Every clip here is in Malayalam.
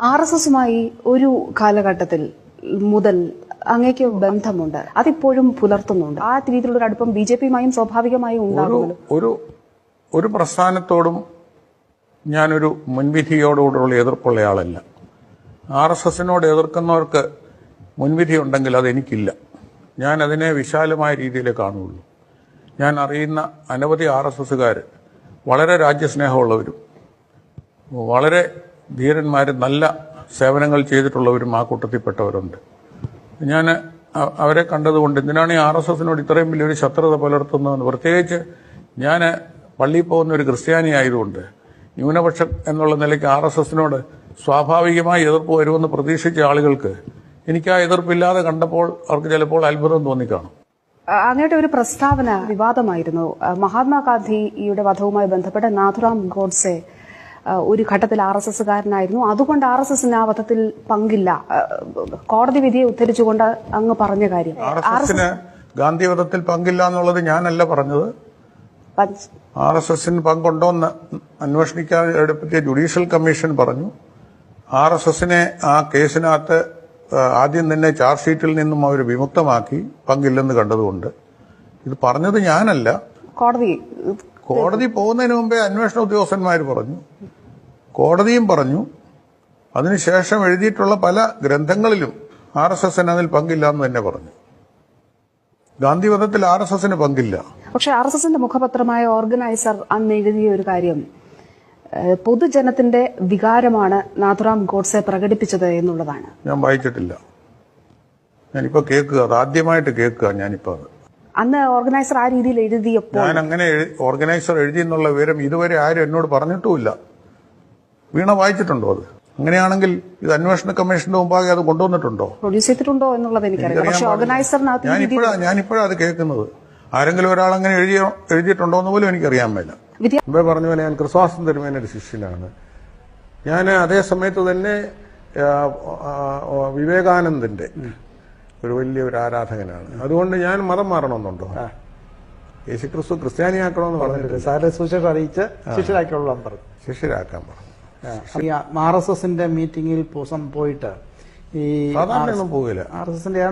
ആർ എസ് എസുമായി ഒരു കാലഘട്ടത്തിൽ മുതൽ അങ്ങേക്ക് ബന്ധമുണ്ട്. അതിപ്പോഴും പുലർത്തുന്നുണ്ട്. ആ രീതിയിലുള്ള ഒരു അടുപ്പം ബി ജെ പിയുമായും സ്വാഭാവികമായും ഉണ്ടാകുമല്ലോ. ഒരു ഒരു പ്രസ്ഥാനത്തോടും ഞാനൊരു മുൻവിധിയോടുകൂടെയുള്ള എതിർപ്പുള്ള ആളല്ല ആർ എസ് എസിനോട് എതിർക്കുന്നവർക്ക് മുൻവിധി ഉണ്ടെങ്കിൽ അതെനിക്കില്ല. ഞാൻ അതിനെ വിശാലമായ രീതിയിൽ കാണുകയുള്ളൂ. ഞാൻ അറിയുന്ന അനവധി ആർ എസ് എസുകാർ വളരെ രാജ്യസ്നേഹമുള്ളവരും വളരെ ധീരന്മാരും നല്ല സേവനങ്ങൾ ചെയ്തിട്ടുള്ളവരും ആ കൂട്ടത്തിൽപ്പെട്ടവരുണ്ട്. ഞാൻ അവരെ കണ്ടതുകൊണ്ട് എന്തിനാണ് ഈ ആർ എസ് എസിനോട് ഇത്രയും വലിയൊരു ശത്രുത പുലർത്തുന്നതെന്ന്? പ്രത്യേകിച്ച് ഞാൻ പള്ളിയിൽ പോകുന്ന ഒരു ക്രിസ്ത്യാനി ആയതുകൊണ്ട് ന്യൂനപക്ഷം എന്നുള്ള നിലയ്ക്ക് ആർ എസ് എസിനോട് സ്വാഭാവികമായി എതിർപ്പ് വരുമെന്ന് പ്രതീക്ഷിച്ച ആളുകൾക്ക് എനിക്ക് ആ എതിർപ്പില്ലാതെ കണ്ടപ്പോൾ അവർക്ക് ചിലപ്പോൾ അത്ഭുതം തോന്നിക്കാണും. അങ്ങയുടെ ഒരു പ്രസ്താവന വിവാദമായിരുന്നു. മഹാത്മാഗാന്ധിയുടെ വധവുമായി ബന്ധപ്പെട്ട് നാഥുറാം ഗോഡ്സെ ഒരു ഘട്ടത്തിൽ ആർ എസ് എസ്സുകാരനായിരുന്നു. അതുകൊണ്ട് ആർ എസ് എസിന് ആ വധത്തിൽ പങ്കില്ല. കോടതി വിധിയെ ഉദ്ധരിച്ചുകൊണ്ട് അങ്ങ് പറഞ്ഞ കാര്യം. ആർ എസ് എസിന് ഗാന്ധിവധത്തിൽ പങ്കില്ല എന്നുള്ളത് ഞാനല്ല പറഞ്ഞത്. ആർ എസ് എസിന് പങ്കുണ്ടോന്ന് അന്വേഷിക്കാൻ എടുപ്പിച്ച ജുഡീഷ്യൽ കമ്മീഷൻ പറഞ്ഞു. ആർ എസ് എസിനെ ആ കേസിനകത്ത് ആദ്യം തന്നെ ചാർജ് ഷീറ്റിൽ നിന്നും അവർ വിമുക്തമാക്കി പങ്കില്ലെന്ന് കണ്ടതുകൊണ്ട്. ഇത് പറഞ്ഞത് ഞാനല്ല. കോടതി കോടതി പോകുന്നതിന് മുമ്പേ അന്വേഷണ ഉദ്യോഗസ്ഥന്മാർ പറഞ്ഞു. കോടതിയും പറഞ്ഞു. അതിനുശേഷം എഴുതിയിട്ടുള്ള പല ഗ്രന്ഥങ്ങളിലും ആർ എസ് എസിന് അതിൽ പങ്കില്ല എന്ന് തന്നെ പറഞ്ഞു. ഗാന്ധിവധത്തിൽ ആർ എസ് എസിന് പങ്കില്ല. പക്ഷെ ആർ എസ് എസിന്റെ മുഖപത്രമായ ഓർഗനൈസർ അന്ന് എഴുതിയ ഒരു കാര്യം പൊതുജനത്തിന്റെ വികാരമാണ് നാഥുറാം ഗോഡ്സെ പ്രകടിപ്പിച്ചത് എന്നുള്ളതാണ്. ഞാൻ വായിച്ചിട്ടില്ല. ഞാനിപ്പോ കേൾക്കുക അത് ആദ്യമായിട്ട് കേൾക്കുക ഞാനിപ്പോ അത്. അന്ന് ഓർഗനൈസർ ആ രീതിയിൽ എഴുതിയപ്പോൾ ഞാൻ അങ്ങനെ ഓർഗനൈസർ എഴുതി എന്നുള്ള വിവരം ഇതുവരെ ആരും എന്നോട് പറഞ്ഞിട്ടുമില്ല. വീണ വായിച്ചിട്ടുണ്ടോ അത്? അങ്ങനെയാണെങ്കിൽ ഇത് അന്വേഷണ കമ്മീഷന്റെ മുമ്പാകെ അത് കൊണ്ടുവന്നിട്ടുണ്ടോ? പ്രൊഡ്യൂസ് ചെയ്തിട്ടുണ്ടോ എന്നുള്ളത് എനിക്കറിയാം ഞാനിപ്പോഴാ ഞാനിപ്പോഴാ അത് കേൾക്കുന്നത്. ആരെങ്കിലും ഒരാൾ അങ്ങനെ എഴുതിയോ എഴുതിയിട്ടുണ്ടോ എന്ന് പോലും എനിക്കറിയാൻ മേല. മുമ്പേ പറഞ്ഞ പോലെ ഞാൻ ക്രിസ്വാസം ഒരു ശിഷ്യനാണ്. ഞാൻ അതേ സമയത്ത് തന്നെ വിവേകാനന്ദന്റെ ഒരു വലിയ ഒരു ആരാധകനാണ്. അതുകൊണ്ട് ഞാൻ മതം മാറണമെന്നുണ്ടോ? യേശുക്രിസ്തു ക്രിസ്ത്യാനിയാക്കണമെന്ന് പറഞ്ഞിട്ട് സാറിന്റെ സൂചന അറിയിച്ച് ശിഷ്യരാക്കിയുള്ള പറഞ്ഞു. ശിഷ്യരാക്കാൻ പറഞ്ഞു. ആർ എസ് എസിന്റെ മീറ്റിംഗിൽ പോസം പോയിട്ട് ഈ പോകില്ല. ആർ എസ് എസിന്റെ.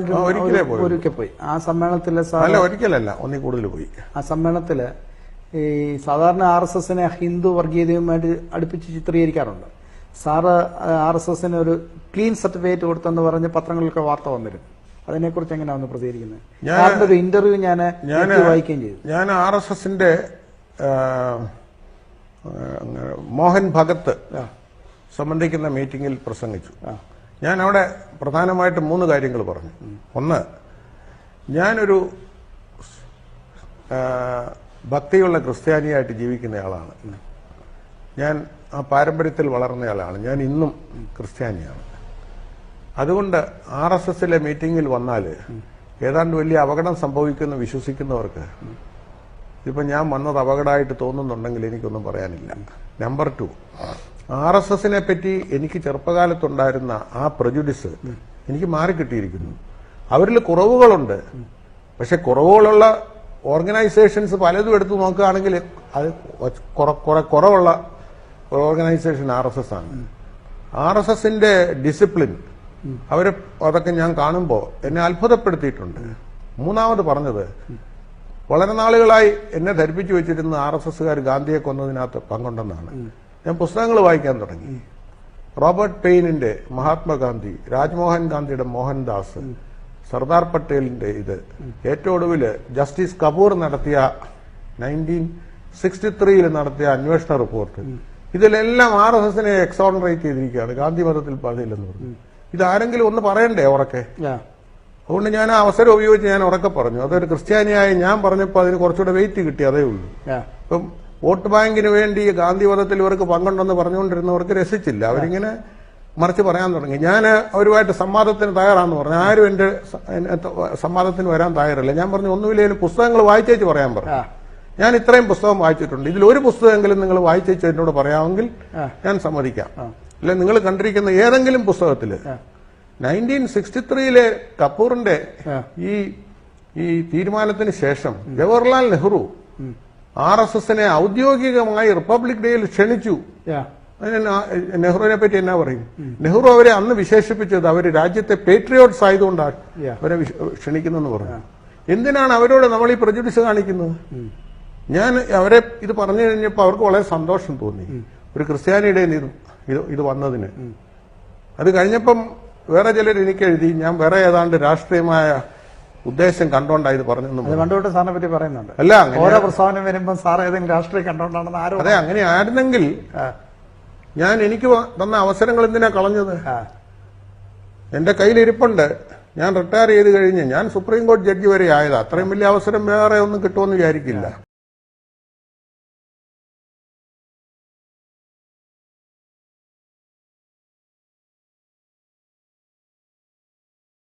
ഒരിക്കൽ പോയി. ആ സമ്മേളനത്തിൽ ഒരിക്കലല്ല. ഒന്നിൽ കൂടുതൽ പോയി. ആ സമ്മേളനത്തിൽ ഈ സാധാരണ ആർ എസ് എസിനെ ഹിന്ദു വർഗീയതയുമായിട്ട് അടുപ്പിച്ച് ചിത്രീകരിക്കാറുണ്ട്. സാറ് ആർ എസ് എസിന് ഒരു ക്ലീൻ സർട്ടിഫിക്കറ്റ് കൊടുത്തെന്ന് പറഞ്ഞ് പത്രങ്ങളിലൊക്കെ വാർത്ത വന്നിരുന്നു. അതിനെക്കുറിച്ച് എങ്ങനെയാണ് പ്രതികരിക്കുന്നത്? ഒരു ഇന്റർവ്യൂ ഞാൻ ഞാൻ വായിക്കുകയും ചെയ്തു. ഞാൻ ആർ എസ് എസിന്റെ മോഹൻ ഭഗത്ത് സംബന്ധിക്കുന്ന മീറ്റിംഗിൽ പ്രസംഗിച്ചു. ഞാൻ അവിടെ പ്രധാനമായിട്ട് മൂന്ന് കാര്യങ്ങൾ പറഞ്ഞു. ഒന്ന് ഞാനൊരു ഭക്തിയുള്ള ക്രിസ്ത്യാനിയായിട്ട് ജീവിക്കുന്നയാളാണ്. ഞാൻ ആ പാരമ്പര്യത്തിൽ വളർന്നയാളാണ്. ഞാൻ ഇന്നും ക്രിസ്ത്യാനിയാണ്. അതുകൊണ്ട് ആർ എസ് എസിലെ മീറ്റിംഗിൽ വന്നാൽ ഏതാണ്ട് വലിയ അപകടം സംഭവിക്കുമെന്ന് വിശ്വസിക്കുന്നവർക്ക് ഇപ്പൊ ഞാൻ വന്നത് അപകടമായിട്ട് തോന്നുന്നുണ്ടെങ്കിൽ എനിക്കൊന്നും പറയാനില്ല. നമ്പർ ടു ആർ എസ് എസിനെ പറ്റി എനിക്ക് ചെറുപ്പകാലത്തുണ്ടായിരുന്ന ആ പ്രജുഡിസ് എനിക്ക് മാറിക്കിട്ടിയിരിക്കുന്നു. അവരിൽ കുറവുകളുണ്ട്. പക്ഷെ കുറവുകളുള്ള ഓർഗനൈസേഷൻസ് പലതും എടുത്തു നോക്കുകയാണെങ്കിൽ അത് കുറെ കുറവുള്ള ഓർഗനൈസേഷൻ ആർ എസ് എസ് ആണ്. ആർ എസ് എസിന്റെ ഡിസിപ്ലിൻ അവരെ അതൊക്കെ ഞാൻ കാണുമ്പോൾ എന്നെ അത്ഭുതപ്പെടുത്തിയിട്ടുണ്ട്. മൂന്നാമത് പറഞ്ഞത് വളരെ നാളുകളായി എന്നെ ധരിപ്പിച്ചു വെച്ചിരുന്ന ആർ എസ് എസ്സുകാർ ഗാന്ധിയെ കൊന്നതിനകത്ത് പങ്കുണ്ടെന്നാണ്. ഞാൻ പുസ്തകങ്ങൾ വായിക്കാൻ തുടങ്ങി. റോബർട്ട് പെയിനിന്റെ മഹാത്മാഗാന്ധി രാജ്മോഹൻ ഗാന്ധിയുടെ മോഹൻദാസ് സർദാർ പട്ടേലിന്റെ ഇത് ഏറ്റവും ഒടുവിൽ ജസ്റ്റിസ് കപൂർ നടത്തിയ നയന്റീൻ സിക്സ്റ്റി ത്രീയിൽ നടത്തിയ അന്വേഷണ റിപ്പോർട്ട്. ഇതിലെല്ലാം ആർ എസ് എസിനെ എക്സോണറേറ്റ് ചെയ്തിരിക്കുകയാണ്. ഗാന്ധി മതത്തിൽ പാടില്ലെന്ന് പറഞ്ഞു. ഇതാരെങ്കിലും ഒന്ന് പറയണ്ടേ ആ. അതുകൊണ്ട് ഞാൻ ആ അവസരം ഉപയോഗിച്ച് ഞാൻ ഉറക്കെ പറഞ്ഞു. അതൊരു ക്രിസ്ത്യാനിയായ ഞാൻ പറഞ്ഞപ്പോൾ അതിന് കുറച്ചുകൂടെ വെയിറ്റ് കിട്ടി അതേ ഉള്ളൂ. ഇപ്പം വോട്ട് ബാങ്കിന് വേണ്ടി ഗാന്ധി ഗാന്ധിവധത്തിൽ ഇവർക്ക് പങ്കുണ്ടെന്ന് പറഞ്ഞുകൊണ്ടിരുന്നവർക്ക് രസിച്ചില്ല. അവരിങ്ങനെ മറിച്ച് പറയാൻ തുടങ്ങി. ഞാൻ അവരുമായിട്ട് സംവാദത്തിന് തയ്യാറാന്ന് പറഞ്ഞു. ആരും എന്റെ സംവാദത്തിന് വരാൻ തയ്യാറില്ല. ഞാൻ പറഞ്ഞു ഒന്നുമില്ലെങ്കിലും പുസ്തകങ്ങൾ വായിച്ചേച്ച് പറയാൻ പറഞ്ഞു ഞാൻ ഇത്രയും പുസ്തകം വായിച്ചിട്ടുണ്ട്. ഇതിൽ ഒരു പുസ്തകമെങ്കിലും നിങ്ങൾ വായിച്ചേച്ച് എന്നോട് പറയാമെങ്കിൽ ഞാൻ സമ്മതിക്കാം. അല്ലെ നിങ്ങൾ കണ്ടിരിക്കുന്ന ഏതെങ്കിലും പുസ്തകത്തിൽ നയന്റീൻ സിക്സ്റ്റി ത്രീയിലെ കപൂറിന്റെ ഈ ഈ തീരുമാനത്തിന് ശേഷം ജവഹർലാൽ നെഹ്റു ആർ എസ് എസിനെ ഔദ്യോഗികമായി റിപ്പബ്ലിക് ഡേയിൽ ക്ഷണിച്ചു. നെഹ്റുവിനെ പറ്റി എന്നാ പറയും? നെഹ്റു അവരെ അന്ന് വിശേഷിപ്പിച്ചത് അവർ രാജ്യത്തെ പേട്രിയോട്സ് ആയതുകൊണ്ടാണ് അവരെ ക്ഷണിക്കുന്നെന്ന് പറഞ്ഞു എന്തിനാണ് അവരോട് നമ്മൾ ഈ പ്രജുഡിസ് കാണിക്കുന്നത്? ഞാൻ അവരെ ഇത് പറഞ്ഞു കഴിഞ്ഞപ്പോൾ അവർക്ക് വളരെ സന്തോഷം തോന്നി. ഒരു ക്രിസ്ത്യാനിയുടെ ഇത് ഇത് വന്നതിന്. അത് കഴിഞ്ഞപ്പം വേറെ ചിലർ എനിക്ക് എഴുതി ഞാൻ വേറെ ഏതാണ്ട് രാഷ്ട്രീയമായ ഉദ്ദേശം കണ്ടോണ്ടാ ഇത് പറഞ്ഞു. കണ്ടുകൊണ്ട് സാറിനെ പറ്റി പറയുന്നുണ്ട്. അല്ല ഓരോ പ്രസ്താവന വരുമ്പോൾ സാർ ഏതെങ്കിലും രാഷ്ട്രീയം കണ്ടോണ്ടാണെന്ന് ആരും അതെ അങ്ങനെ ആയിരുന്നെങ്കിൽ ഞാൻ എനിക്ക് തന്ന അവസരങ്ങൾ എന്തിനാ കളഞ്ഞത്? എന്റെ എന്റെ കയ്യിലിരിപ്പുണ്ട്. ഞാൻ റിട്ടയർ ചെയ്ത് കഴിഞ്ഞ് ഞാൻ സുപ്രീം കോടതി ജഡ്ജി വരെ ആയതാ. അത്രയും വലിയ അവസരം വേറെ ഒന്നും കിട്ടുമെന്ന് വിചാരിക്കില്ല.